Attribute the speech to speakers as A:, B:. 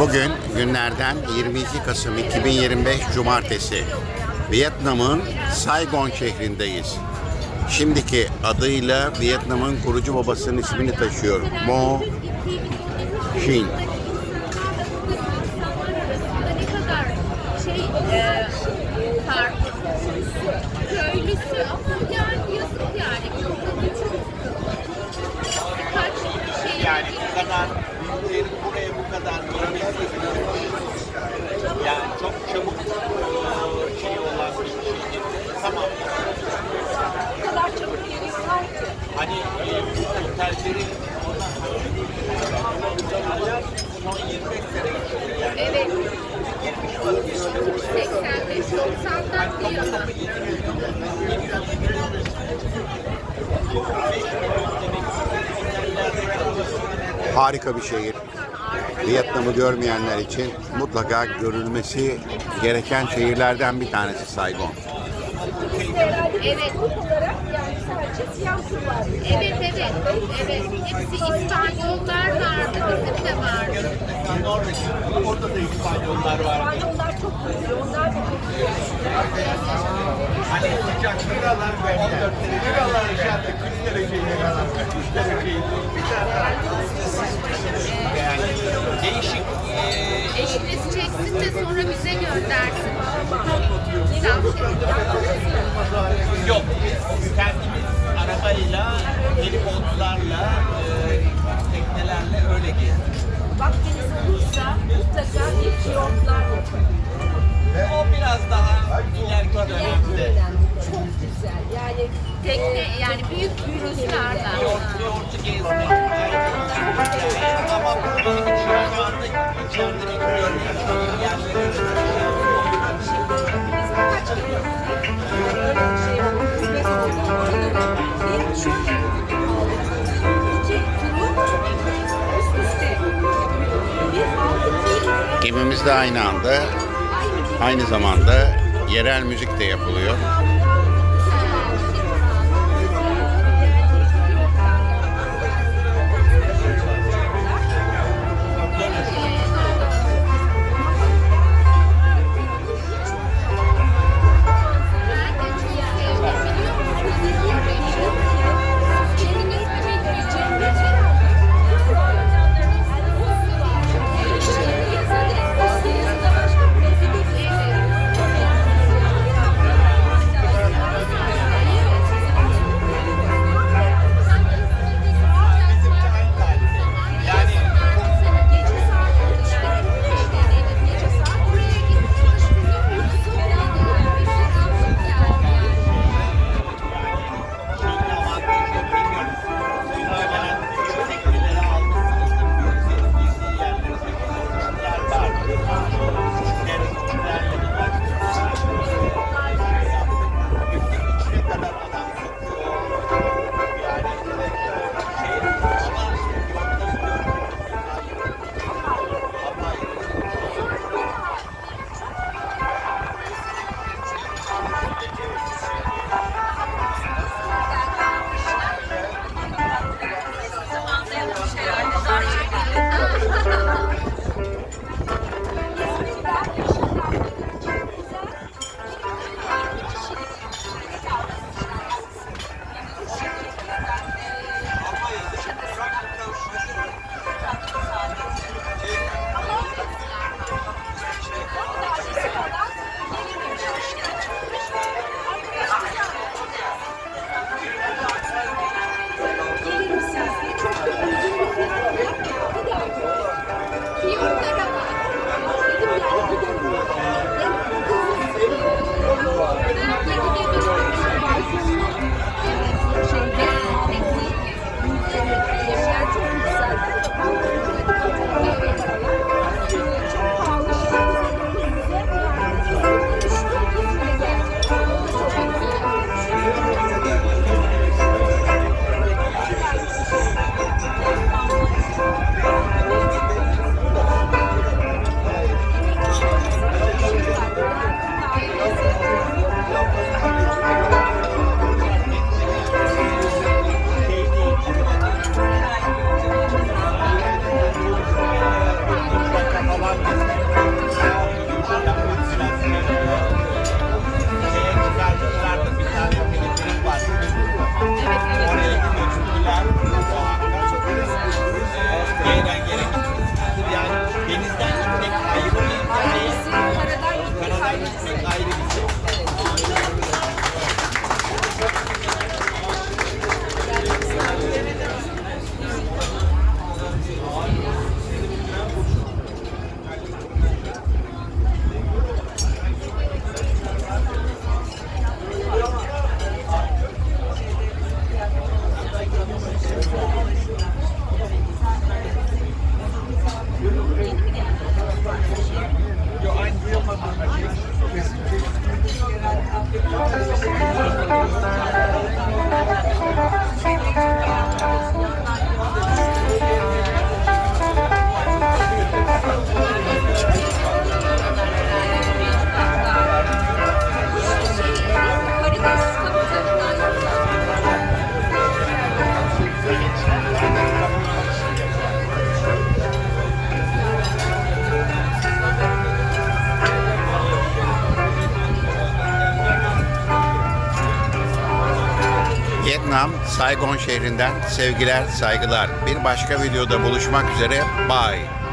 A: Bugün günlerden 22 Kasım 2025 Cumartesi. Vietnam'ın Saigon şehrindeyiz. Şimdiki adıyla Vietnam'ın kurucu babasının ismini taşıyor. Mo
B: kadar şey e,
A: Harika bir şehir. Vietnam'ı görmeyenler için mutlaka görülmesi gereken şehirlerden bir tanesi Saigon.
B: Evet. Evet evet. Evet. Hepsi İspanyollar vardı. Bizim de vardı.
C: Orada da İspanyollar var.
B: İspanyollar çok güzel. Onlar da
C: Hani sıcak biralar 14 derece, biralar dışarıda 40 derece, 43 derece. Değişik
B: Eşiniz çeksin de sonra bize göndersin.
C: Yok, kendimiz arabayla, helikopterlarla, e, teknelerle öyle gezdik.
D: Vaktiniz olursa mutlaka bir fiyortlar yapın.
C: Biraz daha ileriki dönemde.
D: Çok güzel. Yani
B: tekne yani büyük kruzlarla.
C: Yoğurt, yoğurtu gezdik. E, ama için şu anda içeride bir görmek
D: şey bir
A: Gemimizde aynı anda aynı zamanda yerel müzik de yapılıyor. Vietnam, Saigon şehrinden sevgiler, saygılar. Bir başka videoda buluşmak üzere. Bye.